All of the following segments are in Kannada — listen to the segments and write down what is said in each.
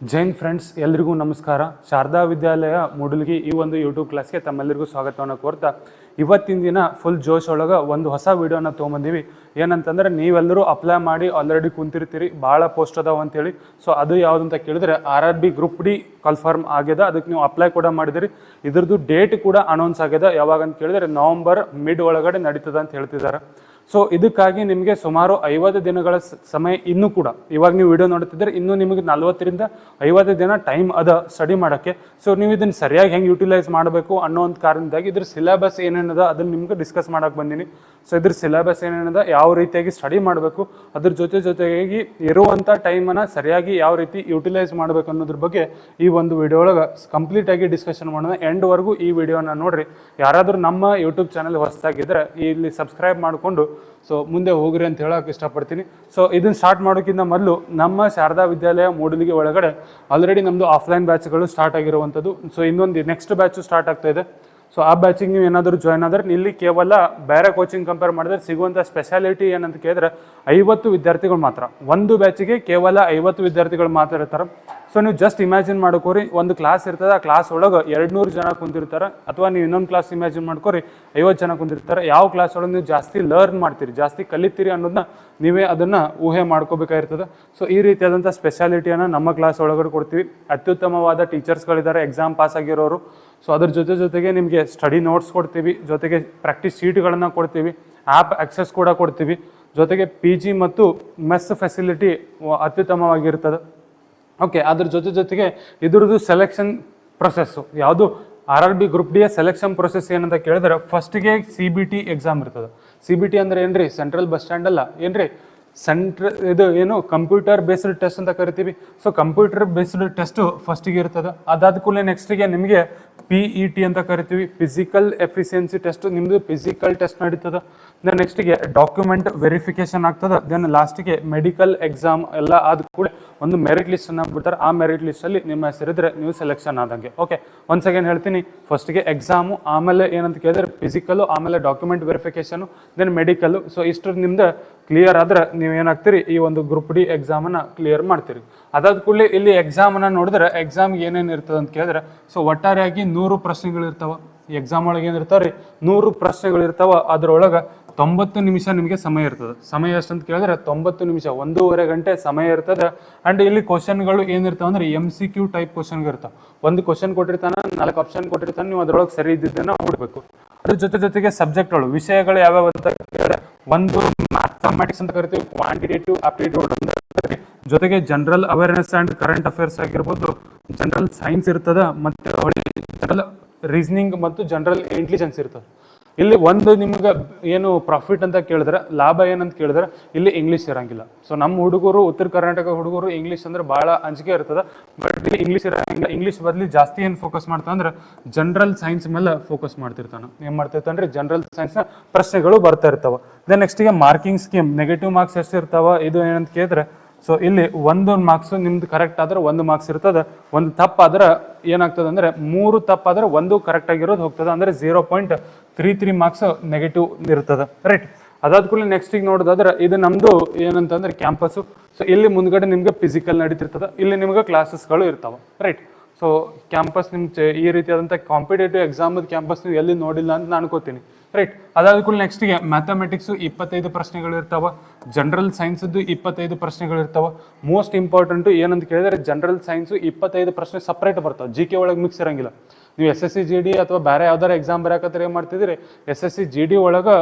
ಜೈನ್ ಫ್ರೆಂಡ್ಸ್, ಎಲ್ರಿಗೂ ನಮಸ್ಕಾರ. ಶಾರದಾ ವಿದ್ಯಾಲಯ ಮೂಡಲ್ಗಿ ಈ ಒಂದು ಯೂಟ್ಯೂಬ್ ಕ್ಲಾಸ್ಗೆ ತಮ್ಮೆಲ್ಲರಿಗೂ ಸ್ವಾಗತವನ್ನು ಕೋರ್ತಾ ಇವತ್ತಿನ ದಿನ ಫುಲ್ ಜೋಶ್ ಒಳಗೆ ಒಂದು ಹೊಸ ವಿಡಿಯೋನ ತೊಗೊಂಬಂದೀವಿ. ಏನಂತಂದ್ರೆ ನೀವೆಲ್ಲರೂ ಅಪ್ಲೈ ಮಾಡಿ ಆಲ್ರೆಡಿ ಕುಂತಿರ್ತೀರಿ, ಭಾಳ ಪೋಸ್ಟ್ ಅದಾವ ಅಂತೇಳಿ. ಸೊ ಅದು ಯಾವ್ದು ಅಂತ ಕೇಳಿದ್ರೆ R R B group D confirm ಆಗ್ಯದ. ಅದಕ್ಕೆ ನೀವು ಅಪ್ಲೈ ಕೂಡ ಮಾಡಿದಿರಿ. ಇದ್ರದ್ದು ಡೇಟ್ ಕೂಡ ಅನೌನ್ಸ್ ಆಗ್ಯದ. ಯಾವಾಗ ಅಂತ ಕೇಳಿದ್ರೆ ನವಂಬರ್ ಮಿಡ್ ಒಳಗಡೆ ನಡೀತದ ಅಂತ ಹೇಳ್ತಿದ್ದಾರೆ ಸೊ ಇದಕ್ಕಾಗಿ ನಿಮಗೆ ಸುಮಾರು ಐವತ್ತು ದಿನಗಳ ಸಮಯ ಇನ್ನೂ ಕೂಡ. ಇವಾಗ ನೀವು ವಿಡಿಯೋ ನೋಡ್ತಿದ್ರೆ ಇನ್ನೂ ನಿಮಗೆ ನಲ್ವತ್ತರಿಂದ ಐವತ್ತು ದಿನ ಟೈಮ್ ಅದ ಸ್ಟಡಿ ಮಾಡೋಕ್ಕೆ. ಸೊ ನೀವು ಇದನ್ನು ಸರಿಯಾಗಿ ಹೆಂಗೆ ಯೂಟಿಲೈಸ್ ಮಾಡಬೇಕು ಅನ್ನೋ ಒಂದು ಕಾರಣದಾಗಿ ಇದ್ರ ಸಿಲೆಬಸ್ ಏನೇನದ ಅದನ್ನು ನಿಮ್ಗೆ ಡಿಸ್ಕಸ್ ಮಾಡೋಕ್ಕೆ ಬಂದೀನಿ. ಸೊ ಇದ್ರ ಸಿಲೆಬಸ್ ಏನೇನದ ಯಾವ ರೀತಿಯಾಗಿ ಸ್ಟಡಿ ಮಾಡಬೇಕು, ಅದ್ರ ಜೊತೆ ಜೊತೆಗಾಗಿ ಇರುವಂಥ ಟೈಮನ್ನು ಸರಿಯಾಗಿ ಯಾವ ರೀತಿ ಯೂಟಿಲೈಸ್ ಮಾಡಬೇಕು ಅನ್ನೋದ್ರ ಬಗ್ಗೆ ಈ ಒಂದು ವಿಡಿಯೋ ಒಳಗೆ ಕಂಪ್ಲೀಟಾಗಿ ಡಿಸ್ಕಷನ್ ಮಾಡೋಣ. ಎಂಡ್ವರೆಗೂ ಈ ವಿಡಿಯೋನ ನೋಡಿರಿ. ಯಾರಾದರೂ ನಮ್ಮ ಯೂಟ್ಯೂಬ್ ಚಾನಲ್ ಹೊಸದಾಗಿದ್ದರೆ ಇಲ್ಲಿ ಸಬ್ಸ್ಕ್ರೈಬ್ ಮಾಡಿಕೊಂಡು ಸೊ ಮುಂದೆ ಹೋಗ್ರಿ ಅಂತ ಹೇಳೋಕೆ ಇಷ್ಟಪಡ್ತೀನಿ. ಸೊ ಇದನ್ನು ಸ್ಟಾರ್ಟ್ ಮಾಡೋಕ್ಕಿಂತ ಮೊದಲು ನಮ್ಮ ಶಾರದಾ ವಿದ್ಯಾಲಯ ಮೂಡಲಿಗೆ ಒಳಗಡೆ ಆಲ್ರೆಡಿ ನಮ್ಮದು ಆಫ್ಲೈನ್ ಬ್ಯಾಚ್ಗಳು ಸ್ಟಾರ್ಟ್ ಆಗಿರುವಂಥದ್ದು. ಸೊ ಇನ್ನೊಂದು ನೆಕ್ಸ್ಟ್ ಬ್ಯಾಚು ಸ್ಟಾರ್ಟ್ ಆಗ್ತಾ ಇದೆ. ಸೊ ಆ ಬ್ಯಾಚಿಗೆ ನೀವು ಏನಾದರೂ ಜಾಯ್ನ್ ಆದರೆ ಇಲ್ಲಿ ಕೇವಲ ಬೇರೆ ಕೋಚಿಂಗ್ ಕಂಪೇರ್ ಮಾಡಿದ್ರೆ ಸಿಗುವಂಥ ಸ್ಪೆಷಾಲಿಟಿ ಏನಂತ ಕೇಳಿದ್ರೆ ಐವತ್ತು ವಿದ್ಯಾರ್ಥಿಗಳು ಮಾತ್ರ. ಒಂದು ಬ್ಯಾಚಿಗೆ ಕೇವಲ ಐವತ್ತು ವಿದ್ಯಾರ್ಥಿಗಳು ಮಾತ್ರ ಇರ್ತಾರೆ. ಸೊ ನೀವು ಜಸ್ಟ್ ಇಮ್ಯಾಜಿನ್ ಮಾಡ್ಕೋರಿ, ಒಂದು ಕ್ಲಾಸ್ ಇರ್ತದೆ, ಆ ಕ್ಲಾಸ್ ಒಳಗೆ ಎರಡು ನೂರು ಜನ ಕುಂತಿರ್ತಾರೆ ಅಥವಾ ನೀವು ಇನ್ನೊಂದು ಕ್ಲಾಸ್ ಇಮ್ಯಾಜಿನ್ ಮಾಡ್ಕೋರಿ ಐವತ್ತು ಜನ ಕುಂದಿರ್ತಾರೆ, ಯಾವ ಕ್ಲಾಸ್ ಒಳಗೆ ನೀವು ಜಾಸ್ತಿ ಲರ್ನ್ ಮಾಡ್ತೀರಿ, ಜಾಸ್ತಿ ಕಲಿತೀರಿ ಅನ್ನೋದನ್ನ ನೀವೇ ಅದನ್ನು ಊಹೆ ಮಾಡ್ಕೋಬೇಕಾಗಿರ್ತದೆ. ಸೊ ಈ ರೀತಿಯಾದಂಥ ಸ್ಪೆಷಾಲಿಟಿಯನ್ನು ನಮ್ಮ ಕ್ಲಾಸ್ ಒಳಗಡೆ ಕೊಡ್ತೀವಿ. ಅತ್ಯುತ್ತಮವಾದ ಟೀಚರ್ಸ್ಗಳಿದ್ದಾರೆ ಎಕ್ಸಾಮ್ ಪಾಸ್ ಆಗಿರೋರು. ಸೊ ಅದ್ರ ಜೊತೆ ಜೊತೆಗೆ ನಿಮಗೆ ಸ್ಟಡಿ ನೋಟ್ಸ್ ಕೊಡ್ತೀವಿ, ಜೊತೆಗೆ ಪ್ರಾಕ್ಟೀಸ್ ಶೀಟ್ಗಳನ್ನು ಕೊಡ್ತೀವಿ ಆ್ಯಪ್ ಆಕ್ಸೆಸ್ ಕೂಡ ಕೊಡ್ತೀವಿ. ಜೊತೆಗೆ ಪಿ ಜಿ ಮತ್ತು ಮೆಸ್ ಫೆಸಿಲಿಟಿ ಅತ್ಯುತ್ತಮವಾಗಿರ್ತದೆ. ಓಕೆ ಅದ್ರ ಜೊತೆ ಜೊತೆಗೆ ಇದ್ರದ್ದು ಸೆಲೆಕ್ಷನ್ ಪ್ರೊಸೆಸ್ಸು ಯಾವುದು ಆರ್ ಆರ್ ಬಿ ಗ್ರೂಪ್ ಡಿಯ ಸೆಲೆಕ್ಷನ್ ಪ್ರೊಸೆಸ್ ಏನಂತ ಕೇಳಿದ್ರೆ ಫಸ್ಟಿಗೆ ಸಿ ಬಿ ಟಿ ಎಕ್ಸಾಮ್ ಇರ್ತದೆ. ಸಿ ಬಿ ಟಿ ಅಂದ್ರೆ ಏನ್ರಿ? ಸೆಂಟ್ರಲ್ ಬಸ್ ಸ್ಟ್ಯಾಂಡ್ ಅಲ್ಲ. ಏನ್ರಿ? ಸೆಂಟ್ರ ಇದು ಏನು? ಕಂಪ್ಯೂಟರ್ ಬೇಸ್ಡ್ ಟೆಸ್ಟ್ ಅಂತ ಕರಿತೀವಿ. ಸೊ ಕಂಪ್ಯೂಟರ್ ಬೇಸ್ಡ್ ಟೆಸ್ಟು ಫಸ್ಟಿಗೆ ಇರ್ತದೆ. ಅದಾದ ಕೂಡಲೇ ನೆಕ್ಸ್ಟಿಗೆ ನಿಮಗೆ ಪಿ ಇ ಟಿ ಅಂತ ಕರಿತೀವಿ. ಫಿಸಿಕಲ್ ಎಫಿಷಿಯನ್ಸಿ ಟೆಸ್ಟ್ ನಿಮ್ಮದು ಫಿಸಿಕಲ್ ಟೆಸ್ಟ್ ನಡೀತದೆ. ದೆನ್ ನೆಕ್ಸ್ಟಿಗೆ ಡಾಕ್ಯುಮೆಂಟ್ ವೆರಿಫಿಕೇಶನ್ ಆಗ್ತದೆ. ದೆನ್ ಲಾಸ್ಟಿಗೆ ಮೆಡಿಕಲ್ ಎಕ್ಸಾಮ್ ಎಲ್ಲ ಆದ ಕೂಡ ಒಂದು ಮೆರಿಟ್ ಲಿಸ್ಟನ್ನು ಬಿಡ್ತಾರೆ. ಆ ಮೆರಿಟ್ ಲಿಸ್ಟಲ್ಲಿ ನಿಮ್ಮ ಹೆಸರಿದ್ರೆ ನೀವು ಸೆಲೆಕ್ಷನ್ ಆದಂಗೆ. ಓಕೆ ಒಂದು ಸೆಕೆಂಡ್ ಹೇಳ್ತೀನಿ. ಫಸ್ಟಿಗೆ ಎಕ್ಸಾಮು ಆಮೇಲೆ ಏನಂತ ಕೇಳಿದ್ರೆ ಫಿಸಿಕಲ್ಲು ಆಮೇಲೆ document verification then medical so ಇಷ್ಟು ನಿಮ್ದು ಕ್ಲಿಯರ್ ಆದ್ರೆ ನೀವು ಏನಾಗ್ತೀರಿ? ಈ ಒಂದು ಗ್ರೂಪ್ ಡಿ ಎಕ್ಸಾಮನ್ನು ಕ್ಲಿಯರ್ ಮಾಡ್ತೀರಿ. ಅದಾದ ಕೂಡಲೇ ಇಲ್ಲಿ ಎಕ್ಸಾಮನ್ನು ನೋಡಿದ್ರೆ ಎಕ್ಸಾಮ್ಗೆ ಏನೇನು ಇರ್ತದೆ ಅಂತ ಕೇಳಿದ್ರೆ ಸೊ ಒಟ್ಟಾರೆಯಾಗಿ ನೂರು ಪ್ರಶ್ನೆಗಳು ಇರ್ತಾವ ಎಕ್ಸಾಮ್ ಒಳಗೆ ಏನಿರ್ತಾವ ರೀ ನೂರು ಪ್ರಶ್ನೆಗಳು ಇರ್ತಾವ ಅದ್ರೊಳಗೆ ತೊಂಬತ್ತು ನಿಮಿಷ ನಿಮಗೆ ಸಮಯ ಇರ್ತದೆ. ಸಮಯ ಎಷ್ಟಂತ ಕೇಳಿದ್ರೆ ತೊಂಬತ್ತು ನಿಮಿಷ, ಒಂದೂವರೆ ಗಂಟೆ ಸಮಯ ಇರ್ತದೆ. ಆ್ಯಂಡ್ ಇಲ್ಲಿ ಕ್ವಶನ್ಗಳು ಏನಿರ್ತಾವೆ ಅಂದ್ರೆ ಎಂ ಸಿ ಕ್ಯೂ ಟೈಪ್ ಕ್ವಶನ್ಗಳು ಇರ್ತಾವೆ. ಒಂದು ಕ್ವಶನ್ ಕೊಟ್ಟಿರ್ತಾನೆ, ನಾಲ್ಕು ಆಪ್ಷನ್ ಕೊಟ್ಟಿರ್ತಾನೆ, ನೀವು ಅದರೊಳಗೆ ಸರಿ ಇದ್ದಿದ್ದನ್ನು ಹುಡ್ಬೇಕು. ಅದ್ರ ಜೊತೆ ಜೊತೆಗೆ ಸಬ್ಜೆಕ್ಟ್ಗಳು ವಿಷಯಗಳು ಯಾವ್ಯಾವ ಅಂತ ಕೇಳಿದ್ರೆ ಒಂದು ಮ್ಯಾಥಮೆಟಿಕ್ಸ್ ಅಂತ ಕರಿತೀವಿ ಕ್ವಾಂಟಿಟೇಟಿವ್ ಆಪ್ಟಿಟ್ಯೂಡ್ ಅಂತ ಜೊತೆಗೆ general awareness and current affairs ಆಗಿರ್ಬೋದು ಜನರಲ್ ಸೈನ್ಸ್ ಇರ್ತದೆ, ಮತ್ತು ಜನರಲ್ ರೀಸನಿಂಗ್ ಮತ್ತು ಜನರಲ್ ಇಂಟೆಲಿಜೆನ್ಸ್ ಇರ್ತದೆ. ಇಲ್ಲಿ ಒಂದು ನಿಮ್ಗೆ ಏನು ಪ್ರಾಫಿಟ್ ಅಂತ ಕೇಳಿದ್ರೆ, ಲಾಭ ಏನಂತ ಕೇಳಿದ್ರೆ, ಇಲ್ಲಿ ಇಂಗ್ಲೀಷ್ ಇರಂಗಿಲ್ಲ. ಸೊ ನಮ್ಮ ಹುಡುಗರು, ಉತ್ತರ ಕರ್ನಾಟಕ ಹುಡುಗರು ಇಂಗ್ಲೀಷ್ ಅಂದ್ರೆ ಭಾಳ ಅಂಜಿಕೆ ಇರ್ತದೆ. ಬಟ್ ಇಲ್ಲಿ ಇಂಗ್ಲೀಷ್ ಇರಂಗಿಲ್ಲ. ಇಂಗ್ಲೀಷ್ ಬದಲಿ ಜಾಸ್ತಿ ಏನು ಫೋಕಸ್ ಮಾಡ್ತಾ ಅಂದ್ರೆ ಜನರಲ್ ಸೈನ್ಸ್ ಮೇಲೆ ಫೋಕಸ್ ಮಾಡ್ತಿರ್ತಾನೆ. ಏನು ಮಾಡ್ತಿರ್ತಾನೆ ಜನರಲ್ ಸೈನ್ಸ್ನ ಪ್ರಶ್ನೆಗಳು ಬರ್ತಾ ಇರ್ತಾವ. ದೆನ್ ನೆಕ್ಸ್ಟಿಗೆ ಮಾರ್ಕಿಂಗ್ ಸ್ಕೀಮ್ ನೆಗೆಟಿವ್ ಮಾರ್ಕ್ಸ್ ಎಷ್ಟು ಇರ್ತಾವ, ಇದು ಏನಂತ ಕೇಳಿದ್ರೆ ಸೊ ಇಲ್ಲಿ ಒಂದು ಮಾರ್ಕ್ಸ್ ನಿಮ್ದು ಕರೆಕ್ಟ್ ಆದ್ರೆ ಒಂದು ಮಾರ್ಕ್ಸ್ ಇರ್ತದೆ. ಒಂದು ತಪ್ಪಾದ್ರೆ ಏನಾಗ್ತದೆ ಅಂದ್ರೆ, ಮೂರು ತಪ್ಪಾದ್ರೆ ಒಂದು ಕರೆಕ್ಟ್ ಆಗಿರೋದು ಹೋಗ್ತದೆ. ಅಂದ್ರೆ zero point three three marks negative ಇರ್ತದೆ ರೈಟ್ ಅದಾದ ನೆಕ್ಸ್ಟ್ ನೆಕ್ಸ್ಟಿಗೆ ನೋಡೋದಾದ್ರೆ ಇದು ನಮ್ಮದು ಏನಂತಂದ್ರೆ ಕ್ಯಾಂಪಸ್ಸು ಸೊ ಇಲ್ಲಿ ಮುಂದ್ಗಡೆ ನಿಮ್ಗೆ ಫಿಸಿಕಲ್ ನಡೀತಿರ್ತದೆ. ಇಲ್ಲಿ ನಿಮ್ಗೆ ಕ್ಲಾಸಸ್ಗಳು ಇರ್ತಾವೆ. ರೈಟ್ ಸೊ ಕ್ಯಾಂಪಸ್ ನಿಮ್ಗೆ ಈ ರೀತಿಯಾದಂಥ ಕಾಂಪಿಟೇಟಿವ್ ಎಕ್ಸಾಮದ ಕ್ಯಾಂಪಸ್ ನೀವು ಎಲ್ಲಿ ನೋಡಿಲ್ಲ ಅಂತ ನಾನು ಅನ್ಕೋತೀನಿ. ರೈಟ್ ಅದಾದ ಕೂಡಲೇ ನೆಕ್ಸ್ಟಿಗೆ ಮ್ಯಾಥಮೆಟಿಕ್ಸು ಇಪ್ಪತ್ತೈದು ಪ್ರಶ್ನೆಗಳು ಇರ್ತಾವ. ಜನರಲ್ ಸೈನ್ಸದ್ದು ಇಪ್ಪತ್ತೈದು ಪ್ರಶ್ನೆಗಳು ಇರ್ತಾವ. ಮೋಸ್ಟ್ ಇಂಪಾರ್ಟೆಂಟು ಏನಂತ ಕೇಳಿದ್ರೆ ಜನರಲ್ ಸೈನ್ಸು ಇಪ್ಪತ್ತೈದು ಪ್ರಶ್ನೆ ಸಪ್ರೇಟ್ ಬರ್ತಾವೆ. ಜಿ ಕೆ ಒಳಗೆ ಮಿಕ್ಸ್ ಇರಂಗಿಲ್ಲ. ನೀವು S S C G D ಅಥವಾ ಬೇರೆ ಯಾವ್ದಾರ ಎಕ್ಸಾಮ್ ಬರೆಯಕತ್ತರ ಏನು ಮಾಡ್ತಿದ್ರಿ S S C G D ಒಳಗೆ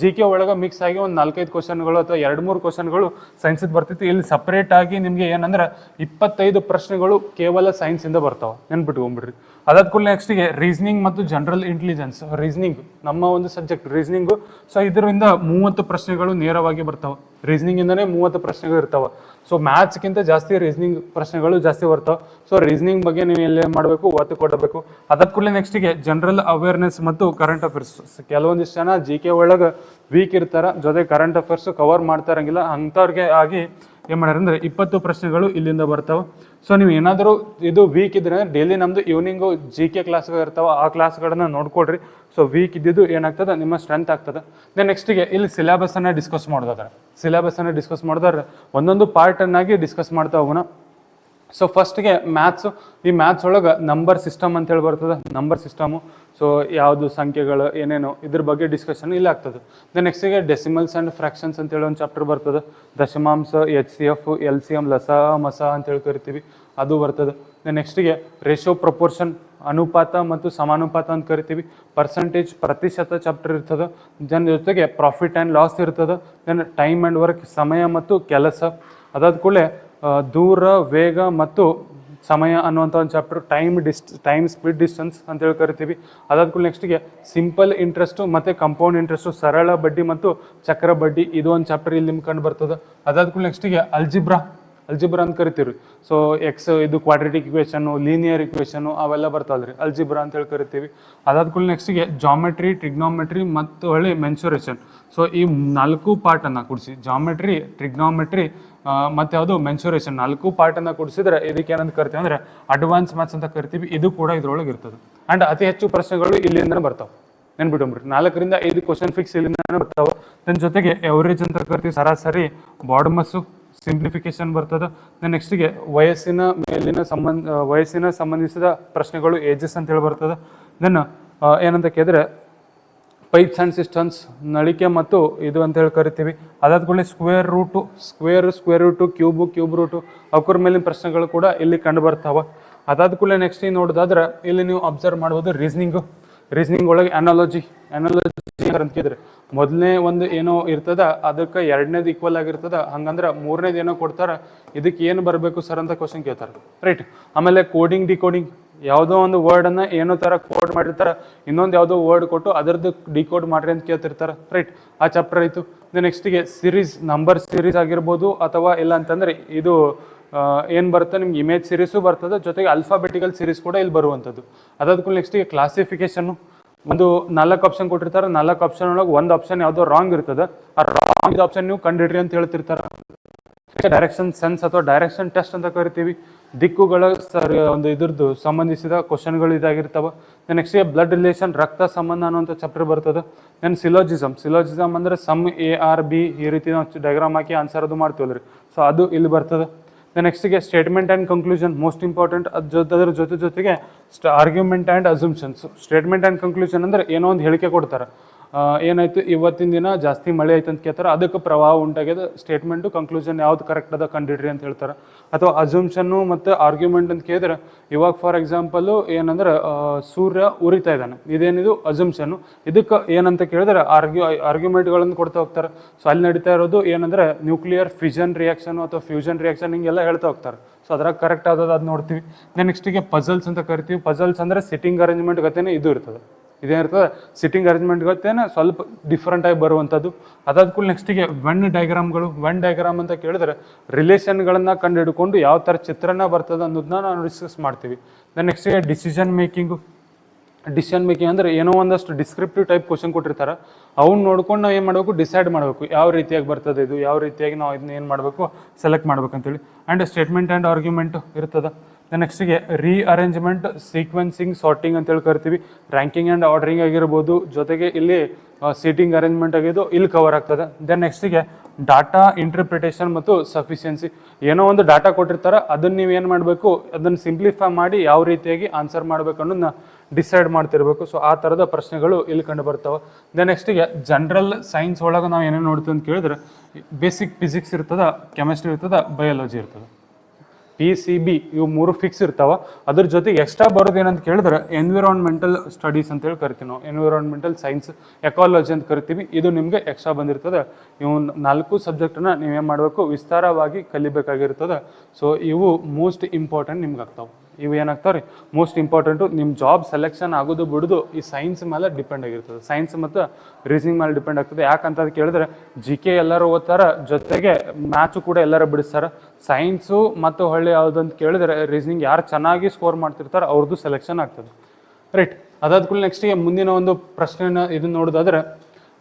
ಜಿ ಕೆ ಒಳಗೆ ಮಿಕ್ಸ್ ಆಗಿ ಒಂದು ನಾಲ್ಕೈದು ಕ್ವಶನ್ಗಳು ಅಥವಾ ಎರಡು ಮೂರು ಕ್ವಶನ್ಗಳು ಸೈನ್ಸಿದ್ದು ಬರ್ತಿತ್ತು. ಇಲ್ಲಿ ಸಪ್ರೇಟ್ ಆಗಿ ನಿಮಗೆ ಏನಂದ್ರೆ ಇಪ್ಪತ್ತೈದು ಪ್ರಶ್ನೆಗಳು ಕೇವಲ ಸೈನ್ಸಿಂದ ಬರ್ತಾವೆ. ನೆನ್ಪಿಟ್ಕೊಂಬಿಡ್ರಿ. ಅದಾದ ಕೂಡಲೇ ನೆಕ್ಸ್ಟಿಗೆ ರೀಸನಿಂಗ್ ಮತ್ತು ಜನರಲ್ ಇಂಟೆಲಿಜೆನ್ಸ್ ರೀಸನಿಂಗ್ ನಮ್ಮ ಒಂದು ಸಬ್ಜೆಕ್ಟ್ ರೀಸ್ನಿಂಗು ಸೊ ಇದರಿಂದ ಮೂವತ್ತು ಪ್ರಶ್ನೆಗಳು ನೇರವಾಗಿ ಬರ್ತಾವೆ. ರೀಸನಿಂಗಿಂದನೇ ಮೂವತ್ತು ಪ್ರಶ್ನೆಗಳು ಇರ್ತಾವೆ. ಸೊ ಮ್ಯಾಥ್ಸ್ಗಿಂತ ಜಾಸ್ತಿ ರೀಸ್ನಿಂಗ್ ಪ್ರಶ್ನೆಗಳು ಜಾಸ್ತಿ ಬರ್ತಾವೆ. ಸೊ ರೀಸ್ನಿಂಗ್ ಬಗ್ಗೆ ನೀವು ಎಲ್ಲಿ ಮಾಡಬೇಕು, ಒತ್ತು ಕೊಡಬೇಕು. ಅದಾದ ಕೂಡಲೇ ನೆಕ್ಸ್ಟಿಗೆ ಜನರಲ್ ಅವೇರ್ನೆಸ್ ಮತ್ತು ಕರೆಂಟ್ ಅಫೇರ್ಸ್ ಕೆಲವೊಂದಿಷ್ಟು ಜನ ಜಿ ಕೆ ಒಳಗೆ ವೀಕ್ ಇರ್ತಾರೆ, ಜೊತೆ ಕರೆಂಟ್ ಅಫೇರ್ಸ್ ಕವರ್ ಮಾಡ್ತಾ ಇರಂಗಿಲ್ಲ ಅಂಥವ್ರಿಗೆ ಆಗಿ ಏನು ಮಾಡ್ಯಾರಂದ್ರೆ ಇಪ್ಪತ್ತು ಪ್ರಶ್ನೆಗಳು ಇಲ್ಲಿಂದ ಬರ್ತಾವೆ. ಸೊ ನೀವು ಏನಾದರೂ ಇದು ವೀಕ್ ಇದ್ರೆ ಡೈಲಿ ನಮ್ಮದು ಈವ್ನಿಂಗು ಜಿ ಕೆ ಕ್ಲಾಸ್ಗಳು ಇರ್ತಾವೆ, ಆ ಕ್ಲಾಸ್ಗಳನ್ನ ನೋಡ್ಕೊಳ್ರಿ. ಸೊ ವೀಕ್ ಇದ್ದಿದ್ದು ಏನಾಗ್ತದೆ? ನಿಮ್ಮ ಸ್ಟ್ರೆಂತ್ ಆಗ್ತದೆ. ದೆನ್ ನೆಕ್ಸ್ಟಿಗೆ ಇಲ್ಲಿ ಸಿಲೆಬಸನ್ನು ಡಿಸ್ಕಸ್ ಮಾಡೋದಾದ್ರೆ. ಸಿಲೆಬಸನ್ನು ಡಿಸ್ಕಸ್ ಮಾಡಿದ್ರೆ ಒಂದೊಂದು ಪಾರ್ಟನ್ನಾಗಿ ಡಿಸ್ಕಸ್ ಮಾಡ್ತಾ ಹೋಗೋಣ. ಸೊ ಫಸ್ಟ್ಗೆ ಮ್ಯಾಥ್ಸು ಈ ಮ್ಯಾಥ್ಸ್ ಒಳಗೆ ನಂಬರ್ ಸಿಸ್ಟಮ್ ಅಂತ ಹೇಳಿ ಬರ್ತದೆ ನಂಬರ್ ಸಿಸ್ಟಮು ಸೊ ಯಾವುದು ಸಂಖ್ಯೆಗಳು, ಏನೇನು ಇದ್ರ ಬಗ್ಗೆ ಡಿಸ್ಕಷನ್ ಇಲ್ಲ ಆಗ್ತದೆ. ದೆನ್ ನೆಕ್ಸ್ಟಿಗೆ ಡೆಸಿಮಲ್ಸ್ ಆ್ಯಂಡ್ ಫ್ರಾಕ್ಷನ್ಸ್ ಅಂತೇಳಿ ಒಂದು ಚಾಪ್ಟರ್ ಬರ್ತದೆ. ದಶಮಾಂಶ H C F L C M ಲಸ, ಮಸ ಅಂತೇಳಿ ಕರಿತೀವಿ, ಅದು ಬರ್ತದೆ. ದೆನ್ ನೆಕ್ಸ್ಟಿಗೆ ರೇಷೋ ಪ್ರಪೋರ್ಷನ್ ಅನುಪಾತ ಮತ್ತು ಸಮಾನುಪಾತ ಅಂತ ಕರಿತೀವಿ. ಪರ್ಸೆಂಟೇಜ್ ಪ್ರತಿಶತ ಚಾಪ್ಟರ್ ಇರ್ತದೆ. ದೆನ್ ಜೊತೆಗೆ ಪ್ರಾಫಿಟ್ ಆ್ಯಂಡ್ ಲಾಸ್ ಇರ್ತದೆ. ದೆನ್ ಟೈಮ್ ಆ್ಯಂಡ್ ವರ್ಕ್ ಸಮಯ ಮತ್ತು ಕೆಲಸ. ಅದಾದ ಕೂಡಲೇ ದೂರ, ವೇಗ ಮತ್ತು ಸಮಯ ಅನ್ನುವಂಥ ಒಂದು chapter time distance time speed distance ಅಂತೇಳಿ ಕರಿತೀವಿ. ಅದಾದ ಕೂಡ ನೆಕ್ಸ್ಟಿಗೆ ಸಿಂಪಲ್ ಇಂಟ್ರೆಸ್ಟು ಮತ್ತು ಕಂಪೌಂಡ್ ಇಂಟ್ರೆಸ್ಟು ಸರಳ ಬಡ್ಡಿ ಮತ್ತು ಚಕ್ರ ಬಡ್ಡಿ ಇದು ಒಂದು ಚಾಪ್ಟರ್ ಇಲ್ಲಿ ನಿಮ್ಗೆ ಕಂಡು ಬರ್ತದೆ. ಅದಾದ ಕೂಡಲೇ ನೆಕ್ಸ್ಟಿಗೆ ಅಲ್ಜಿಬ್ರಾ ಅಲ್ಜಿಬ್ರಾ ಅಂತ ಕರಿತೀವಿ ಸೊ ಎಕ್ಸ್ ಇದು ಕ್ವಾಡ್ರೆಟಿಕ್ ಇಕ್ವೇಷನು ಲೀನಿಯರ್ ಇಕ್ವೇಷನು ಅವೆಲ್ಲ ಬರ್ತಾವಲ್ರಿ ಅಲ್ಜಿಬ್ರಾ ಅಂತೇಳಿ ಕರಿತೀವಿ. ಅದಾದ ಕೂಡಲೇ ನೆಕ್ಸ್ಟಿಗೆ ಜಾಮೆಟ್ರಿ ಟ್ರಿಗ್ನಾಮೆಟ್ರಿ ಮತ್ತು ಹೊಳ್ಳಿ ಮೆನ್ಸುರೇಷನ್ ಸೊ ಈ ನಾಲ್ಕು ಪಾರ್ಟನ್ನು ಕೊಡಿಸಿ ಜಾಮೆಟ್ರಿ ಟ್ರಿಗ್ನಾಮೆಟ್ರಿ ಮತ್ತು ಯಾವುದು ಮೆನ್ಸುರೇಷನ್ ನಾಲ್ಕು ಪಾರ್ಟನ್ನು ಕೊಡಿಸಿದ್ರೆ ಇದಕ್ಕೆ ಏನಂತ ಕರಿತೀವಿ ಅಂದ್ರೆ ಅಡ್ವಾನ್ಸ್ ಮ್ಯಾಥ್ಸ್ ಅಂತ ಕರಿತೀವಿ. ಇದು ಕೂಡ ಇದ್ರೊಳಗೆ ಇರ್ತದೆ. ಆ್ಯಂಡ್ ಅತಿ ಹೆಚ್ಚು ಪ್ರಶ್ನೆಗಳು ಇಲ್ಲಿಂದನೇ ಬರ್ತಾವೆ. ನೆನ್ಬಿಟ್ಟು ನಾಲ್ಕರಿಂದ ಐದು ಕ್ವಶನ್ ಫಿಕ್ಸ್ ಇಲ್ಲಿಂದ ಬರ್ತಾವೆ. ನನ್ನ ಜೊತೆಗೆ ಎವರೇಜ್ ಅಂತ ಕರಿತೀವಿ ಸರಾಸರಿ ಬಾಡ್ಮಸ್ಸು ಸಿಂಪ್ಲಿಫಿಕೇಶನ್ ಬರ್ತದೆ. ನೆಕ್ಸ್ಟಿಗೆ ವಯಸ್ಸಿನ ಮೇಲಿನ ಸಂಬಂಧ, ವಯಸ್ಸಿನ ಸಂಬಂಧಿಸಿದ ಪ್ರಶ್ನೆಗಳು ಏಜಸ್ ಅಂತೇಳಿ ಬರ್ತದೆ. ದೆನ್ ಏನಂತ ಕೇಳಿದ್ರೆ ಪೈಪ್ಸ್ ಆ್ಯಂಡ್ ಸಿಸ್ಟಮ್ಸ್ ನಳಿಕೆ ಮತ್ತು ಇದು ಅಂತ ಹೇಳಿ ಕರಿತೀವಿ. ಅದಾದ ಕೂಡಲೇ square root square square root cube cube root ಅವಕ್ರ ಮೇಲಿನ ಪ್ರಶ್ನೆಗಳು ಕೂಡ ಇಲ್ಲಿ ಕಂಡು ಬರ್ತಾವೆ. ಅದಾದ ಕೂಡಲೇ ನೆಕ್ಸ್ಟ್ ಏನು ನೋಡೋದಾದ್ರೆ, ಇಲ್ಲಿ ನೀವು ಅಬ್ಸರ್ವ್ ಮಾಡ್ಬೋದು ರೀಸ್ನಿಂಗು ರೀಸ್ನಿಂಗ್ ಒಳಗೆ ಅನಾಲಜಿ ಅನಾಲಜಿ ಅಂತಿದ್ರೆ ಮೊದಲನೇ ಒಂದು ಏನೋ ಇರ್ತದ, ಅದಕ್ಕೆ ಎರಡನೇದು ಈಕ್ವಲ್ ಆಗಿರ್ತದ, ಹಂಗಂದ್ರೆ ಮೂರನೇದು ಏನೋ ಕೊಡ್ತಾರೆ ಇದಕ್ಕೆ ಏನು ಬರಬೇಕು ಸರ್ ಅಂತ ಕ್ವಶನ್ ಕೇಳ್ತಾರೆ. ರೈಟ್ ಆಮೇಲೆ ಕೋಡಿಂಗ್ ಡಿಕೋಡಿಂಗ್ ಯಾವುದೋ ಒಂದು ವರ್ಡನ್ನು ಏನೋ ಥರ ಕೋಡ್ ಮಾಡಿರ್ತಾರೆ, ಇನ್ನೊಂದು ಯಾವುದೋ ವರ್ಡ್ ಕೊಟ್ಟು ಅದರದ್ದು ಡಿಕೋಡ್ ಮಾಡ್ರಿ ಅಂತ ಕೇಳ್ತಿರ್ತಾರೆ. ರೈಟ್ ಆ ಚಾಪ್ಟರ್ ಆಯಿತು. ನೆಕ್ಸ್ಟಿಗೆ ಸಿರೀಸ್ ನಂಬರ್ ಸಿರೀಸ್ ಆಗಿರ್ಬೋದು ಅಥವಾ ಇಲ್ಲ ಅಂತಂದರೆ ಇದು ಏನು ಬರುತ್ತೆ ನಿಮ್ಗೆ ಇಮೇಜ್ ಸಿರೀಸು ಬರ್ತದೆ, ಜೊತೆಗೆ ಅಲ್ಫಾಬೆಟಿಕಲ್ ಸಿರೀಸ್ ಕೂಡ ಇಲ್ಲಿ ಬರುವಂಥದ್ದು. ಅದಾದ್ಕೂ ನೆಕ್ಸ್ಟಿಗೆ ಕ್ಲಾಸಿಫಿಕೇಶನ್ನು ಒಂದು ನಾಲ್ಕು ಆಪ್ಷನ್ ಕೊಟ್ಟಿರ್ತಾರೆ. ನಾಲ್ಕು ಆಪ್ಷನ್ ಒಳಗೆ ಒಂದು ಆಪ್ಷನ್ ಯಾವುದೋ ರಾಂಗ್ ಇರ್ತದೆ. ಆ ರಾಂಗ್ ಆಪ್ಷನ್ ನೀವು ಕಂಡಿಡ್ರಿ ಅಂತ ಹೇಳ್ತಿರ್ತಾರೆ. ಡೈರೆಕ್ಷನ್ ಸೆನ್ಸ್ ಅಥವಾ ಡೈರೆಕ್ಷನ್ ಟೆಸ್ಟ್ ಅಂತ ಕರಿತೀವಿ. ದಿಕ್ಕುಗಳ ಸರ್, ಒಂದು ಇದ್ರದ್ದು ಸಂಬಂಧಿಸಿದ ಕ್ವಶನ್ಗಳು ಇದಾಗಿರ್ತಾವೆ. ನೆಕ್ಸ್ಟ್ ಬ್ಲಡ್ ರಿಲೇಷನ್ ರಕ್ತ ಸಂಬಂಧ ಅನ್ನೋಂಥ ಚಾಪ್ಟರ್ ಬರ್ತದೆ. ದೆನ್ ಸಿಲೋಜಿಸಮ್ ಸಿಲೋಜಿಸಮ್ ಅಂದರೆ ಸಮ್ ಎ ಆರ್ ಬಿ ಈ ರೀತಿ ನಾವು ಡಯಾಗ್ರಾಮ್ ಹಾಕಿ ಆನ್ಸರ್ ಅದು ಮಾಡ್ತೀವಲ್ರಿ ಸೊ ಅದು ಇಲ್ಲಿ ಬರ್ತದೆ. ನೆಕ್ಸ್ಟಿಗೆ statement and conclusion most important ಅದು ಜೊತೆ ಅದರ ಜೊತೆ ಜೊತೆಗೆ ಸ್ಟ argument and assumptions statement and conclusion ಅಂದರೆ ಏನೋ ಒಂದು ಹೇಳಿಕೆ ಕೊಡ್ತಾರೆ. ಏನಾಯ್ತು? ಇವತ್ತಿನ ದಿನ ಜಾಸ್ತಿ ಮಳೆ ಆಯ್ತು ಅಂತ ಕೇಳ್ತಾರೆ. ಅದಕ್ಕೆ ಪ್ರವಾಹ ಉಂಟಾಗ್ಯದ ಸ್ಟೇಟ್ಮೆಂಟು ಕನ್ಕ್ಲೂಷನ್ ಯಾವ್ದು ಕರೆಕ್ಟ್ ಅದ ಕಂಡಿಡ್ರಿ ಅಂತ ಹೇಳ್ತಾರೆ. ಅಥವಾ ಅಸಂಪ್ಷನ್ನು ಮತ್ತು ಆರ್ಗ್ಯುಮೆಂಟ್ ಅಂತ ಕೇಳಿದ್ರೆ, ಇವಾಗ ಫಾರ್ ಎಕ್ಸಾಂಪಲು ಏನಂದ್ರೆ ಸೂರ್ಯ ಉರಿತಾ ಇದ್ದಾನೆ. ಇದೇನಿದು? ಅಸಂಪ್ಷನ್ನು ಇದಕ್ಕೆ ಏನಂತ ಕೇಳಿದ್ರೆ ಆರ್ಗ್ಯು ಆರ್ಗ್ಯುಮೆಂಟ್ಗಳನ್ನು ಕೊಡ್ತಾ ಹೋಗ್ತಾರೆ. ಸೊ ಅಲ್ಲಿ ನಡೀತಾ ಇರೋದು ಏನಂದ್ರೆ ನ್ಯೂಕ್ಲಿಯರ್ ಫ್ಯೂಷನ್ ರಿಯಾಕ್ಷನ್ ಅಥವಾ ಫ್ಯೂಷನ್ ರಿಯಾಕ್ಷನ್ ಹಿಂಗೆಲ್ಲ ಹೇಳ್ತಾ ಹೋಗ್ತಾರೆ. ಸೊ ಅದ್ರಾಗ ಕರೆಕ್ಟ್ ಆದದ್ದು ಅದು ನೋಡ್ತೀವಿ. ನೆಕ್ಸ್ಟಿಗೆ ಪಜಲ್ಸ್ ಅಂತ ಕರಿತೀವಿ. ಪಜಲ್ಸ್ ಅಂದರೆ ಸಿಟ್ಟಿಂಗ್ ಅರೇಂಜ್ಮೆಂಟ್ ಗತೆನೇ ಇದು ಇರ್ತದೆ. ಇದೇನಿರ್ತದೆ? ಸಿಟ್ಟಿಂಗ್ ಅರೇಂಜ್ಮೆಂಟ್ ಗೊತ್ತೇನೆ? ಸ್ವಲ್ಪ ಡಿಫ್ರೆಂಟ್ ಆಗಿ ಬರುವಂಥದ್ದು. ಅದಾದ ಕೂಡ ನೆಕ್ಸ್ಟಿಗೆ ವೆನ್ ಡಯಾಗ್ರಾಮ್ಗಳು ವೆನ್ ಡಯಾಗ್ರಾಮ್ ಅಂತ ಕೇಳಿದ್ರೆ ರಿಲೇಷನ್ಗಳನ್ನು ಕಂಡು ಹಿಡ್ಕೊಂಡು ಯಾವ ಥರ ಚಿತ್ರಣ ಬರ್ತದೆ ಅನ್ನೋದನ್ನ ನಾವು ಡಿಸ್ಕಸ್ ಮಾಡ್ತೀವಿ. ದೆನ್ ನೆಕ್ಸ್ಟಿಗೆ ಡಿಸಿಷನ್ ಮೇಕಿಂಗು ಡಿಸಿಷನ್ ಮೇಕಿಂಗ್ ಅಂದರೆ ಏನೋ ಒಂದಷ್ಟು ಡಿಸ್ಕ್ರಿಪ್ಟಿವ್ ಟೈಪ್ ಕ್ವಶನ್ ಕೊಟ್ಟಿರ್ತಾರೆ. ಅವ್ನು ನೋಡ್ಕೊಂಡು ನಾವು ಏನು ಮಾಡಬೇಕು? ಡಿಸೈಡ್ ಮಾಡಬೇಕು. ಯಾವ ರೀತಿಯಾಗಿ ಬರ್ತದೆ ಇದು? ಯಾವ ರೀತಿಯಾಗಿ ನಾವು ಇದನ್ನ ಏನು ಮಾಡಬೇಕು? ಸೆಲೆಕ್ಟ್ ಮಾಡ್ಬೇಕಂತೇಳಿ. ಆ್ಯಂಡ್ ಸ್ಟೇಟ್ಮೆಂಟ್ ಆ್ಯಂಡ್ ಆರ್ಗ್ಯುಮೆಂಟ್ ಇರ್ತದೆ. ನೆಕ್ಸ್ಟಿಗೆ ರೀಅರೇಂಜ್ಮೆಂಟ್ ಸೀಕ್ವೆನ್ಸಿಂಗ್ ಸಾರ್ಟಿಂಗ್ ಅಂತೇಳಿ ಕರಿತೀವಿ. ರ್ಯಾಂಕಿಂಗ್ ಆ್ಯಂಡ್ ಆರ್ಡರಿಂಗ್ ಆಗಿರ್ಬೋದು, ಜೊತೆಗೆ ಇಲ್ಲಿ ಸೀಟಿಂಗ್ ಅರೇಂಜ್ಮೆಂಟ್ ಆಗಿದ್ದು ಇಲ್ಲಿ ಕವರ್ ಆಗ್ತದೆ. ದೆನ್ ನೆಕ್ಸ್ಟಿಗೆ ಡಾಟಾ ಇಂಟರ್ಪ್ರಿಟೇಷನ್ ಮತ್ತು ಸಫಿಷಿಯನ್ಸಿ ಏನೋ ಒಂದು ಡಾಟಾ ಕೊಟ್ಟಿರ್ತಾರೆ, ಅದನ್ನು ನೀವು ಏನು ಮಾಡಬೇಕು, ಅದನ್ನು ಸಿಂಪ್ಲಿಫೈ ಮಾಡಿ ಯಾವ ರೀತಿಯಾಗಿ ಆನ್ಸರ್ ಮಾಡಬೇಕು ಅನ್ನೋದನ್ನ ಡಿಸೈಡ್ ಮಾಡ್ತಿರ್ಬೇಕು. ಸೊ ಆ ಥರದ ಪ್ರಶ್ನೆಗಳು ಇಲ್ಲಿ ಕಂಡು ಬರ್ತಾವೆ. ದೆನ್ ನೆಕ್ಸ್ಟಿಗೆ ಜನರಲ್ ಸೈನ್ಸ್ ಒಳಗೆ ನಾವು ಏನೇನು ನೋಡ್ತೀವಿ ಅಂತ ಕೇಳಿದ್ರೆ ಬೇಸಿಕ್ ಫಿಸಿಕ್ಸ್ ಇರ್ತದೆ ಕೆಮಿಸ್ಟ್ರಿ ಇರ್ತದೆ ಬಯಾಲಜಿ ಇರ್ತದೆ. ಪಿ ಸಿ ಬಿ ಇವು ಮೂರು ಫಿಕ್ಸ್ ಇರ್ತಾವ. ಅದ್ರ ಜೊತೆಗೆ ಎಕ್ಸ್ಟ್ರಾ ಬರೋದು ಏನಂತ ಕೇಳಿದ್ರೆ ಎನ್ವಿರಾನ್ಮೆಂಟಲ್ ಸ್ಟಡೀಸ್ ಅಂತೇಳಿ ಕರಿತೀವಿ ನಾವು. ಎನ್ವಿರಾನ್ಮೆಂಟಲ್ ಸೈನ್ಸ್ ಎಕಾಲಜಿ ಅಂತ ಕರಿತೀವಿ. ಇದು ನಿಮಗೆ ಎಕ್ಸ್ಟ್ರಾ ಬಂದಿರ್ತದೆ. ಇವು ನಾಲ್ಕು ಸಬ್ಜೆಕ್ಟನ್ನ ನೀವೇನು ಮಾಡಬೇಕು? ವಿಸ್ತಾರವಾಗಿ ಕಲಿಬೇಕಾಗಿರ್ತದೆ. ಸೊ ಇವು ಮೋಸ್ಟ್ ಇಂಪಾರ್ಟೆಂಟ್ ನಿಮ್ಗೆ ಆಗ್ತಾವೆ. ಇವು ಏನಾಗ್ತಾವೆ ರೀ ಮೋಸ್ಟ್ ಇಂಪಾರ್ಟೆಂಟು ನಿಮ್ಮ ಜಾಬ್ ಸೆಲೆಕ್ಷನ್ ಆಗೋದು ಬಿಡೋದು ಈ ಸೈನ್ಸ್ ಮೇಲೆ ಡಿಪೆಂಡ್ ಆಗಿರ್ತದೆ. ಸೈನ್ಸ್ ಮತ್ತು ರೀಸನಿಂಗ್ ಮೇಲೆ ಡಿಪೆಂಡ್ ಆಗ್ತದೆ. ಯಾಕಂತ ಕೇಳಿದ್ರೆ ಜಿ ಕೆ ಎಲ್ಲರೂ ಓದ್ತಾರೆ, ಜೊತೆಗೆ ಮ್ಯಾಚು ಕೂಡ ಎಲ್ಲರೂ ಬಿಡಿಸ್ತಾರೆ. ಸೈನ್ಸು ಮತ್ತು ಹೊಳ್ಳಿ ಯಾವುದು ಅಂತ ಕೇಳಿದ್ರೆ ರೀಸನಿಂಗ್ ಯಾರು ಚೆನ್ನಾಗಿ ಸ್ಕೋರ್ ಮಾಡ್ತಿರ್ತಾರೆ ಅವ್ರದ್ದು ಸೆಲೆಕ್ಷನ್ ಆಗ್ತದೆ. ರೈಟ್ ಅದಾದ ಕೂಡಲೇ ನೆಕ್ಸ್ಟಿಗೆ ಮುಂದಿನ ಒಂದು ಪ್ರಶ್ನೆನ ಇದನ್ನು ನೋಡೋದಾದ್ರೆ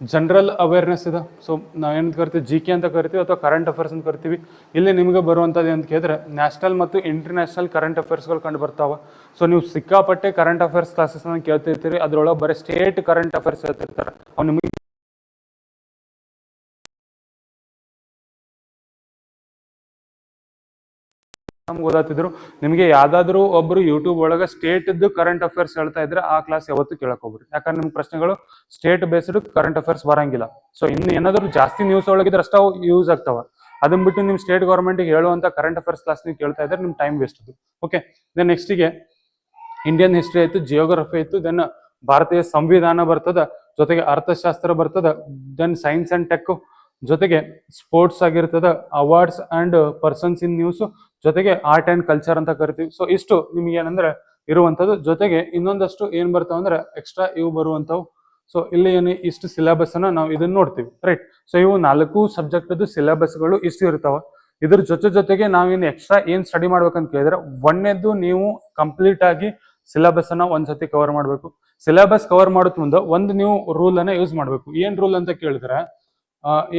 ಜನರಲ್ ಅವೇರ್ನೆಸ್ ಇದೆ. ಸೊ ನಾವೇನು ಕರಿತೀವಿ? ಜಿ ಕೆ ಅಂತ ಕರಿತೀವಿ ಅಥವಾ ಕರೆಂಟ್ ಅಫೇರ್ಸ್ ಅಂತ ಕರಿತೀವಿ? ಇಲ್ಲಿ ನಿಮಗೆ ಬರುವಂಥದ್ದು ಅಂತ ಕೇಳಿದ್ರೆ ನ್ಯಾಷನಲ್ ಮತ್ತು ಇಂಟರ್ನ್ಯಾಷನಲ್ ಕರೆಂಟ್ ಅಫೇರ್ಸ್ಗಳು ಕಂಡು ಬರ್ತಾವೆ. ಸೊ ನೀವು ಸಿಕ್ಕಾಪಟ್ಟೆ ಕರೆಂಟ್ ಅಫೇರ್ಸ್ ಕ್ಲಾಸಸ್ನ ಕೇಳ್ತಿರ್ತೀರಿ. ಅದರೊಳಗೆ ಬರೀ ಸ್ಟೇಟ್ ಕರೆಂಟ್ ಅಫೇರ್ಸ್ ಹೇಳ್ತಿರ್ತಾರೆ. ಅವ್ನು ನಿಮಗೆ ಓದಾತಿದ್ರು. ನಿಮಗೆ ಯಾವ್ದಾದ್ರು ಒಬ್ರು ಯೂಟ್ಯೂಬ್ ಒಳಗೆ ಸ್ಟೇಟ್ದು ಕರೆಂಟ್ ಅಫೇರ್ಸ್ ಹೇಳ್ತಾ ಇದ್ರೆ ಆ ಕ್ಲಾಸ್ ಯಾವತ್ತು ಹೋಗ್ರಿ ಯಾಕಂದ್ರೆ ನಿಮ್ ಪ್ರಶ್ನೆಗಳು ಸ್ಟೇಟ್ ಬೇಸ್ಡ್ ಕರೆಂಟ್ ಅಫೇರ್ಸ್ ಬರಂಗಿಲ್ಲ. ಸೊ ಇನ್ನು ಏನಾದ್ರು ಜಾಸ್ತಿ ನ್ಯೂಸ್ ಒಳಗಿದ್ರೆ ಅಷ್ಟು ಯೂಸ್ ಆಗ್ತಾವ. ಅದನ್ನ ಬಿಟ್ಟು ನಿಮ್ಮ ಸ್ಟೇಟ್ ಗೌರ್ಮೆಂಟ್ಗೆ ಹೇಳುವಂತ ಕರೆಂಟ್ ಅಫೇರ್ಸ್ ಕ್ಲಾಸ್ ನೀವು ಕೇಳ್ತಾ ಇದ್ರೆ ನಿಮ್ ಟೈಮ್ ವೇಸ್ಟ್ ಓಕೆ ದೆನ್ ನೆಕ್ಸ್ಟಿಗೆ ಇಂಡಿಯನ್ ಹಿಸ್ಟ್ರಿ ಆಯ್ತು ಜಿಯೋಗ್ರಫಿ ಆಯ್ತು ದೆನ್ ಭಾರತೀಯ ಸಂವಿಧಾನ ಬರ್ತದ, ಜೊತೆಗೆ ಅರ್ಥಶಾಸ್ತ್ರ ಬರ್ತದ ದೆನ್ ಸೈನ್ಸ್ ಅಂಡ್ ಟೆಕ್ ಜೊತೆಗೆ ಸ್ಪೋರ್ಟ್ಸ್ ಆಗಿರ್ತದ awards and persons in news ಜೊತೆಗೆ ಆರ್ಟ್ ಅಂಡ್ ಕಲ್ಚರ್ ಅಂತ ಕರಿತೀವಿ. ಸೊ ಇಷ್ಟು ನಿಮ್ಗೆ ಏನಂದ್ರೆ ಇರುವಂತದ್ದು ಜೊತೆಗೆ ಇನ್ನೊಂದಷ್ಟು ಏನ್ ಬರ್ತಾವ ಅಂದ್ರೆ ಎಕ್ಸ್ಟ್ರಾ ಇವು ಬರುವಂತವು ಸೊ ಇಲ್ಲಿ ಏನು ಇಷ್ಟು ಸಿಲೆಬಸ್ ಅನ್ನ ನಾವು ಇದನ್ನ ನೋಡ್ತೀವಿ ರೈಟ್ ಸೊ ಇವು ನಾಲ್ಕು ಸಬ್ಜೆಕ್ಟ್ ಸಿಲೆಬಸ್ಗಳು ಇಷ್ಟು ಇರ್ತಾವ. ಇದ್ರ ಜೊತೆ ಜೊತೆಗೆ ನಾವಿನ್ನು ಎಕ್ಸ್ಟ್ರಾ ಏನ್ ಸ್ಟಡಿ ಮಾಡ್ಬೇಕಂತ ಕೇಳಿದ್ರೆ ಒಂದೇದ್ದು ನೀವು ಕಂಪ್ಲೀಟ್ ಆಗಿ ಸಿಲೆಬಸ್ ಅನ್ನ ಒಂದ್ಸತಿ ಕವರ್ ಮಾಡಬೇಕು. ಸಿಲೆಬಸ್ ಕವರ್ ಮಾಡೋದ್ ಮುಂದೆ ಒಂದು ನೀವು ರೂಲ್ ಅನ್ನ ಯೂಸ್ ಮಾಡಬೇಕು. ಏನ್ ರೂಲ್ ಅಂತ ಕೇಳಿದ್ರೆ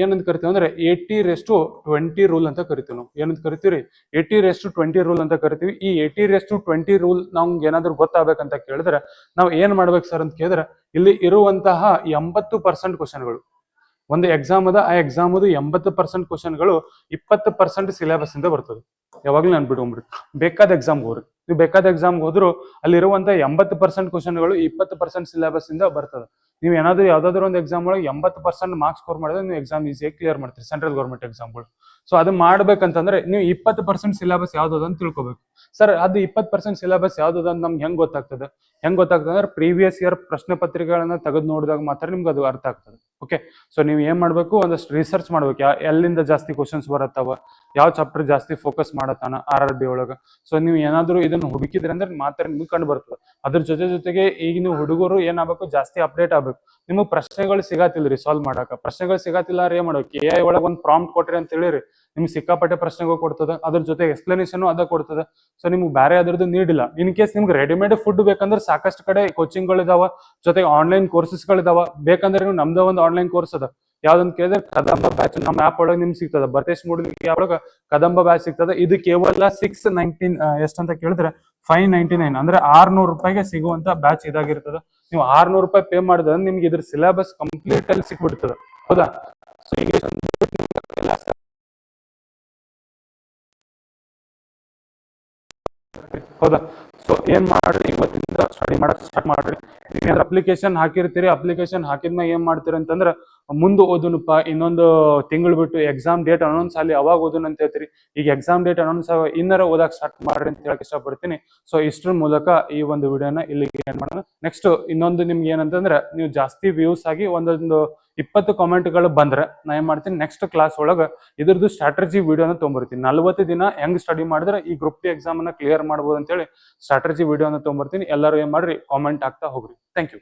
ಏನಂತ ಕರಿತೀವಿ ಅಂದ್ರೆ ಏಟಿ ರೆಸ್ಟು ಟ್ವೆಂಟಿ ರೂಲ್ ಅಂತ ಕರಿತೀವಿ ನಾವು. ಏನಂತ ಕರಿತೀವಿ ಏಟಿ ರೆಸ್ಟು ಟ್ವೆಂಟಿ ರೂಲ್ ಅಂತ ಕರಿತೀವಿ. ಈ ಏಟಿ ರೆಸ್ಟು ಟ್ವೆಂಟಿ ರೂಲ್ ನಮ್ಗೆ ಏನಾದ್ರು ಗೊತ್ತಾಗಬೇಕಂತ ಕೇಳಿದ್ರೆ ನಾವು ಏನ್ ಮಾಡ್ಬೇಕು ಸರ್ ಅಂತ ಕೇಳಿದ್ರೆ ಇಲ್ಲಿ ಇರುವಂತಹ ಎಂಬತ್ತು ಪರ್ಸೆಂಟ್ ಕ್ವಶನ್ಗಳು ಒಂದು ಎಕ್ಸಾಮ್ ಅದ, ಆ ಎಕ್ಸಾಮ್ ಅದು ಎಂಬತ್ತು ಪರ್ಸೆಂಟ್ ಕ್ವಶನ್ಗಳು ಇಪ್ಪತ್ತು ಪರ್ಸೆಂಟ್ ಸಿಲೆಬಸ್ ಇಂದ ಬರ್ತದೆ. ಯಾವಾಗ್ಲೂ ನೆನ್ಬಿಟ್ಕೊಂಡ್ಬಿಡ್ರಿ ಬೇಕಾದ ಎಕ್ಸಾಮ್ ಹೋಗ್ರಿ ನೀವು ಬೇಕಾದ ಎಕ್ಸಾಮ್ ಹೋದ್ರು ಅಲ್ಲಿರುವಂತ ಎಂಬತ್ತು ಪರ್ಸೆಂಟ್ ಕ್ವಶನ್ಗಳು ಇಪ್ಪತ್ತು ಪರ್ಸೆಂಟ್ ಸಿಲೆಬಸ್ ಇಂದ ಬರ್ತದೆ. ನೀವು ಏನಾದರೂ ಯಾವ್ದಾದ್ರು ಒಂದು ಎಕ್ಸಾಮ್ ಒಳಗೆ ಎಂಬತ್ತು ಪರ್ಸೆಂಟ್ ಮಾರ್ಕ್ಸ್ ಸ್ಕೋರ್ ಮಾಡಿದ್ರೆ ನೀವು ಎಕ್ಸಾಮ್ ಈಸಿಯಾಗಿ ಕ್ಲಿಯರ್ ಮಾಡ್ತೀರಿ ಸೆಂಟ್ರಲ್ ಗೌರ್ಮೆಂಟ್ ಎಕ್ಸಾಮ್ಗಳು ಸೊ ಅದು ಮಾಡ್ಬೇಕಂತಂದ್ರೆ ನೀವು ಇಪ್ಪತ್ತು ಪರ್ಸೆಂಟ್ ಸಿಲೆಬಸ್ ಯಾವ್ದು ಅಂತ ತಿಳ್ಕೊಬೇಕು. ಸರ್ ಅದು ಇಪ್ಪತ್ತು ಪರ್ಸೆಂಟ್ ಸಿಲೆಬಸ್ ಯಾವ್ದು ಅಂತ ನಮ್ಗೆ ಹೆಂಗ್ ಗೊತ್ತಾಗ್ತದೆ? ಹೆಂಗ್ ಗೊತ್ತಾಗ್ತದೆ ಅಂದ್ರೆ ಪ್ರೀವಿಯಸ್ ಇಯರ್ ಪ್ರಶ್ನೆ ಪತ್ರಿಕೆಗಳನ್ನ ತೆಗೆದು ನೋಡಿದಾಗ ಮಾತ್ರ ನಿಮ್ಗೆ ಅದು ಅರ್ಥ ಆಗ್ತದೆ. ಓಕೆ ಸೊ ನೀವು ಏನ್ ಮಾಡ್ಬೇಕು? ಒಂದಷ್ಟು ರಿಸರ್ಚ್ ಮಾಡ್ಬೇಕು. ಯಾ ಎಲ್ಲಿಂದ ಜಾಸ್ತಿ ಕ್ವಶನ್ಸ್ ಬರತ್ತವ? ಯಾವ ಚಾಪ್ಟರ್ ಜಾಸ್ತಿ ಫೋಕಸ್ ಮಾಡತ್ತಾನ ಆರ್ ಆರ್ ಬಿ ಒಳಗ? ಸೊ ನೀವು ಏನಾದ್ರು ಇದನ್ನ ಹುಡುಕಿದ್ರೆ ಅಂದ್ರೆ ಮಾತ್ರ ನಿಮ್ಗೆ ಕಂಡು ಬರ್ತದೆ. ಅದ್ರ ಜೊತೆ ಜೊತೆಗೆ ಈಗ ನೀವು ಹುಡುಗರು ಏನಾಗಬೇಕು? ಜಾಸ್ತಿ ಅಪ್ಡೇಟ್ ಆಗ್ಬೇಕು. ನಿಮಗೆ ಪ್ರಶ್ನೆಗಳು ಸಿಗಾತಿಲ್ರಿ ಸಾಲ್ವ್ ಮಾಡಾಕ. ಪ್ರಶ್ನೆಗಳು ಸಿಗಾತಿಲ್ಲ ಏನ್ ಮಾಡ್ಬೇಕು? ಎ ಐ ಒಳಗೆ ಒಂದು ಪ್ರಾಂಪ್ಟ್ ಕೊಟ್ರಿ ಅಂತ ಹೇಳಿರಿ. ನಿಮ್ಗೆ ಸಿಕ್ಕಾಪಟ್ಟೆ ಪ್ರಶ್ನೆಗಳು ಕೊಡ್ತದೆ. ಅದ್ರ ಜೊತೆ ಎಕ್ಸ್ಪ್ಲನೇಷನ್ ಅದ ಕೊಡ್ತದೆ. ಸೊ ನಿಮ್ಗೆ ಬೇರೆ ಅದ್ರದ್ದು ನೀಡಿಲ್ಲ ಇನ್ ಕೇಸ್ ನಿಮ್ಗೆ ರೆಡಿಮೇಡ್ ಫುಡ್ ಬೇಕಂದ್ರೆ ಸಾಕಷ್ಟು ಕಡೆ ಕೋಚಿಂಗ್ಗಳಿದಾವ ಜೊತೆಗೆ ಆನ್ಲೈನ್ ಕೋರ್ಸಸ್ಗಳಿದಾವ ಬೇಕಂದ್ರೆ ನೀವು ನಮ್ದೇ ಒಂದು ಆನ್ಲೈನ್ ಕೋರ್ಸ್ ಅದ. ಯಾವ್ದಂತ ಕೇಳಿದ್ರೆ ಕದಂಬ ಬ್ಯಾಚ್ ನಮ್ಮ ಆಪ್ ಒಳಗೆ ನಿಮ್ಗೆ ಸಿಗ್ತದೆ. ಬರ್ತೇಶ್ ಮೂಡಿಗೆ ಒಳಗೆ ಕದಂಬ ಬ್ಯಾಚ್ ಸಿಗ್ತದೆ. ಇದು ಕೇವಲ ಸಿಕ್ಸ್ ನೈನ್ಟೀನ್ ಎಷ್ಟಂತ ಕೇಳಿದ್ರೆ ಫೈವ್ ನೈನ್ಟಿ ನೈನ್ ಅಂದ್ರೆ ಆರ್ನೂರು ರೂಪಾಯಿಗೆ ಸಿಗುವಂತ ಬ್ಯಾಚ್ ಇದಾಗಿರ್ತದೆ. ನೀವು ಆರ್ನೂರು ರೂಪಾಯಿ ಪೇ ಮಾಡಿದ್ರೆ ನಿಮ್ಗೆ ಇದ್ರ ಸಿಲೆಬಸ್ ಕಂಪ್ಲೀಟ್ ಅಲ್ಲಿ ಸಿಕ್ಬಿಡ್ತದೆ. ಹೌದಾ? ಸೊ ಈಗ ಹೌದಾ? ಸೊ ಏನ್ ಮಾಡ್ರಿ? ಇವತ್ತಿಂದ ಸ್ಟಡಿ ಮಾಡಕ್ ಸ್ಟಾರ್ಟ್ ಮಾಡ್ರಿ. ನೀವೇನಾದ್ರು ಅಪ್ಲಿಕೇಶನ್ ಹಾಕಿರ್ತೀರಿ ಅಪ್ಲಿಕೇಶನ್ ಹಾಕಿದ್ಮೇಲೆ ಏನ್ ಮಾಡ್ತೀರಿ ಅಂತಂದ್ರೆ ಮುಂದೆ ಓದುನಪ್ಪ, ಇನ್ನೊಂದು ತಿಂಗಳು ಬಿಟ್ಟು ಎಕ್ಸಾಮ್ ಡೇಟ್ ಅನೌನ್ಸ್ ಆಗಲಿ, ಅವಾಗ ಓದುನ್ ಅಂತ ಹೇಳ್ತೀರಿ. ಈಗ ಎಕ್ಸಾಮ್ ಡೇಟ್ ಅನೌನ್ಸ್ ಆಗ ಇನ್ನರ ಓದಕ್ಕೆ ಸ್ಟಾರ್ಟ್ ಮಾಡ್ರಿ ಅಂತ ಹೇಳಕ್ ಇಷ್ಟಪಡ್ತೀನಿ. ಸೊ ಇಷ್ಟರ ಮೂಲಕ ಈ ಒಂದು ವಿಡಿಯೋನ ಇಲ್ಲಿಗೆ ಏನ್ ಮಾಡೋಣ. ನೆಕ್ಸ್ಟ್ ಇನ್ನೊಂದು ನಿಮ್ಗೆ ಏನಂತಂದ್ರೆ, ನೀವು ಜಾಸ್ತಿ ವ್ಯೂಸ್ ಆಗಿ ಒಂದೊಂದು ಇಪ್ಪತ್ತು ಕಾಮೆಂಟ್ಗಳು ಬಂದ್ರೆ ನಾ ಏನ್ ಮಾಡ್ತೀನಿ ನೆಕ್ಸ್ಟ್ ಕ್ಲಾಸ್ ಒಳಗೆ ಇದ್ರದ್ದು ಸ್ಟ್ರಾಟಜಿ ವಿಡಿಯೋನ ತೊಗೊಂಬರ್ತೀನಿ. ನಲ್ವತ್ತು ದಿನ ಹೆಂಗ್ ಸ್ಟಡಿ ಮಾಡಿದ್ರೆ ಈ ಗ್ರೂಪ್ ಡಿ ಎಕ್ಸಾಮ್ ಅನ್ನ ಕ್ಲಿಯರ್ ಮಾಡ್ಬೋದು ಅಂತೇಳಿ ಸ್ಟ್ರಾಟಜಿ ವಿಡಿಯೋನ ತೊಗೊಂಬರ್ತೀನಿ. ಎಲ್ಲರೂ ಏನ್ ಮಾಡ್ರಿ ಕಾಮೆಂಟ್ ಆಗ್ತಾ ಹೋಗ್ರಿ. Thank you